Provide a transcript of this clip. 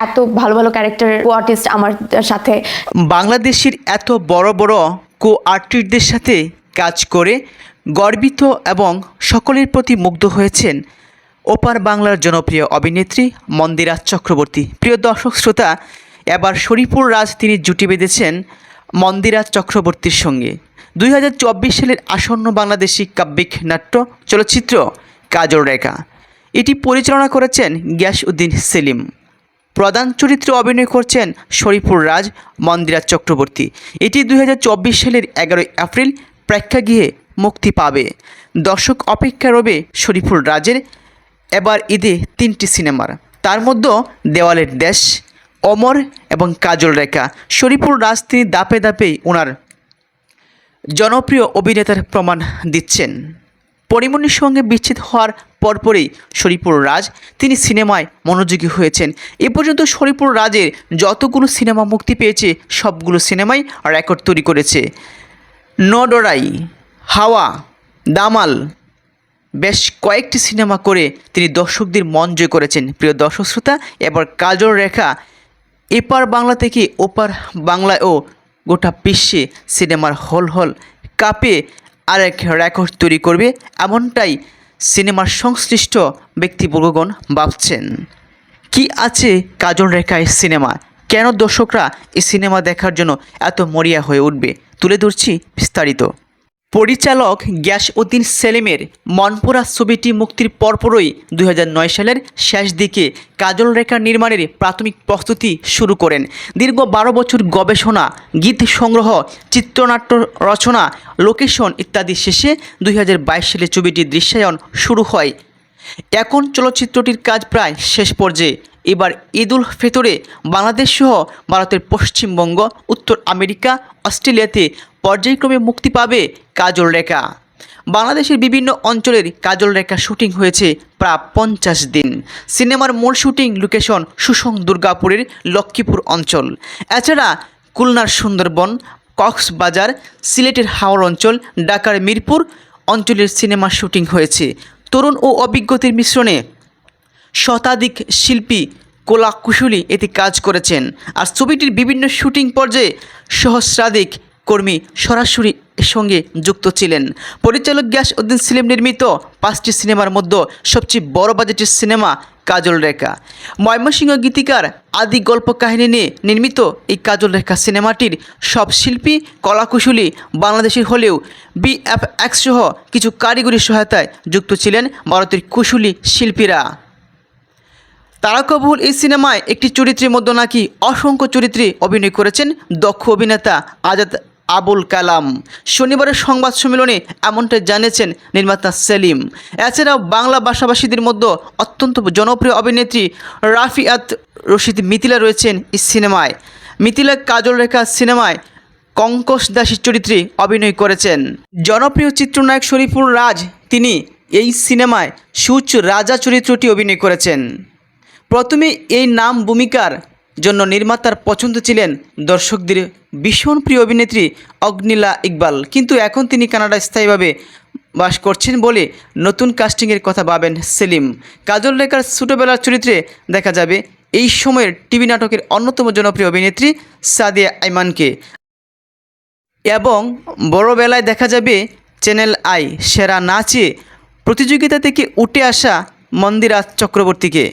এত ভালো ভালো ক্যারেক্টার কো আর্টিস্ট আমার সাথে। বাংলাদেশের এত বড় বড় কো আর্টিস্টদের সাথে কাজ করে গর্বিত এবং সকলের প্রতি মুগ্ধ হয়েছেন ওপার বাংলার জনপ্রিয় অভিনেত্রী মন্দিরা চক্রবর্তী। প্রিয় দর্শক শ্রোতা, এবার শরীফুর রাজ তিনি জুটি বেঁধেছেন মন্দিরা চক্রবর্তীর সঙ্গে। দুই হাজার চব্বিশ সালের আসন্ন বাংলাদেশি কাব্যিক নাট্য চলচ্চিত্র কাজল রেখা। এটি পরিচালনা করেছেন গ্যাস উদ্দিন সেলিম। প্রধান চরিত্রে অভিনয় করছেন শরীফুর রাজ, মন্দিরা চক্রবর্তী। এটি দুই হাজার চব্বিশ সালের এগারোই এপ্রিল প্রেক্ষাগৃহে মুক্তি পাবে। দর্শক অপেক্ষা রবে শরীফুল রাজের এবার ঈদে তিনটি সিনেমার। তার মধ্যে দেওয়ালের দেশ অমর এবং কাজল রেখা। শরীফুল রাজ তিনি দাপে দাপেই ওনার জনপ্রিয় অভিনেতার প্রমাণ দিচ্ছেন। পরিমণির সঙ্গে বিচ্ছেদ হওয়ার পরপরই শরীফুর রাজ। তিনি সিনেমায় মনোযোগী হয়েছেন। এ পর্যন্ত শরীফুর রাজের যতগুলো সিনেমা মুক্তি পেয়েছে, সবগুলো সিনেমাই রেকর্ড তৈরি করেছে। নডরাই, হাওয়া, দামাল বেশ কয়েকটি সিনেমা করে তিনি দর্শকদের মন জয় করেছেন। প্রিয় দর্শক শ্রোতা, এবার কাজল রেখা এপার বাংলা থেকে ওপার বাংলায়ও গোটা বিশ্বে সিনেমার হল হল কাপে আরেক রেকর্ড তৈরি করবে। এমনটাই সিনেমার সংশ্লিষ্ট ব্যক্তিবর্গগণ ভাবছেন, কি আছে কাজল রেখায় সিনেমা? কেন দর্শকরা এই সিনেমা দেখার জন্য এত মরিয়া হয়ে উঠবে? তুলে ধরছি বিস্তারিত। পরিচালক গ্যাস উদ্দিন সেলিমের মনপুরা ছবিটি মুক্তির পরপরই দুই হাজার নয় সালের শেষ দিকে কাজল রেখা নির্মাণের প্রাথমিক প্রস্তুতি শুরু করেন। দীর্ঘ বারো বছর গবেষণা, গীত সংগ্রহ, চিত্রনাট্য রচনা, লোকেশন ইত্যাদি শেষে দুই হাজার বাইশ সালে ছবিটি দৃশ্যায়ন শুরু হয়। এখন চলচ্চিত্রটির কাজ প্রায় শেষ পর্যায়ে। এবার ঈদুল ফিতরে বাংলাদেশ সহ ভারতের পশ্চিমবঙ্গ, উত্তর আমেরিকা, অস্ট্রেলিয়াতে পর্যায়ক্রমে মুক্তি পাবে কাজল রেখা। বাংলাদেশের বিভিন্ন অঞ্চলের কাজল রেখা শুটিং হয়েছে প্রায় পঞ্চাশ দিন। সিনেমার মূল শুটিং লোকেশন সুসং দুর্গাপুরের লক্ষ্মীপুর অঞ্চল। এছাড়া খুলনার সুন্দরবন, কক্সবাজার, সিলেটের হাওড় অঞ্চল, ঢাকার মিরপুর অঞ্চলের সিনেমার শুটিং হয়েছে। তরুণ ও অভিজ্ঞতির মিশ্রণে শতাধিক শিল্পী কলা কুশলী এতে কাজ করেছেন। আর ছবিটির বিভিন্ন শুটিং পর্যায়ে সহস্রাধিক কর্মী সরাসরি সঙ্গে যুক্ত ছিলেন। পরিচালক গ্যাস উদ্দিন সিলেম নির্মিত পাঁচটি সিনেমার মধ্যে সবচেয়ে বড় বাজেটের সিনেমা কাজল রেখা। ময়মনসিংহ গীতিকার আদি গল্প কাহিনী নিয়ে নির্মিত এই কাজল রেখা সিনেমাটির সব শিল্পী, কলাকুশলী বাংলাদেশের হলেও বিএফএক্স সহ কিছু কারিগরি সহায়তায় যুক্ত ছিলেন ভারতের কুশলী শিল্পীরা। তারকাবহুল এই সিনেমায় একটি চরিত্রের মধ্যে নাকি অসংখ্য চরিত্রে অভিনয় করেছেন। দক্ষ অভিনেতা আজাদ আবুল কালাম। শনিবারের সংবাদ সম্মেলনে এমনটাই জানিয়েছেন নির্মাতা সেলিম। এছাড়াও বাংলা ভাষাভাষীদের মধ্যে অত্যন্ত জনপ্রিয় অভিনেত্রী রাফিয়াত রশিদ মিথিলা রয়েছেন এই সিনেমায়। মিথিলা কাজল রেখা সিনেমায় কঙ্কস দাসীর চরিত্রে অভিনয় করেছেন। জনপ্রিয় চিত্রনায়ক শরীফুল রাজ, তিনি এই সিনেমায় সুচ রাজা চরিত্রটি অভিনয় করেছেন। প্রথমে এই নাম ভূমিকার জন্য নির্মাতার পছন্দ ছিলেন দর্শকদের ভীষণ প্রিয় অভিনেত্রী অগ্নিলা ইকবাল। কিন্তু এখন তিনি কানাডা স্থায়ীভাবে বাস করছেন বলে নতুন কাস্টিংয়ের কথা ভাবেন সেলিম। কাজল রেখার ছোটোবেলার চরিত্রে দেখা যাবে এই সময়ের টিভি নাটকের অন্যতম জনপ্রিয় অভিনেত্রী সাদিয়া আইমানকে। এবং বড়বেলায় দেখা যাবে চ্যানেল আই, সেরা নাচে প্রতিযোগিতা থেকে উঠে আসা মন্দিরা চক্রবর্তীকে।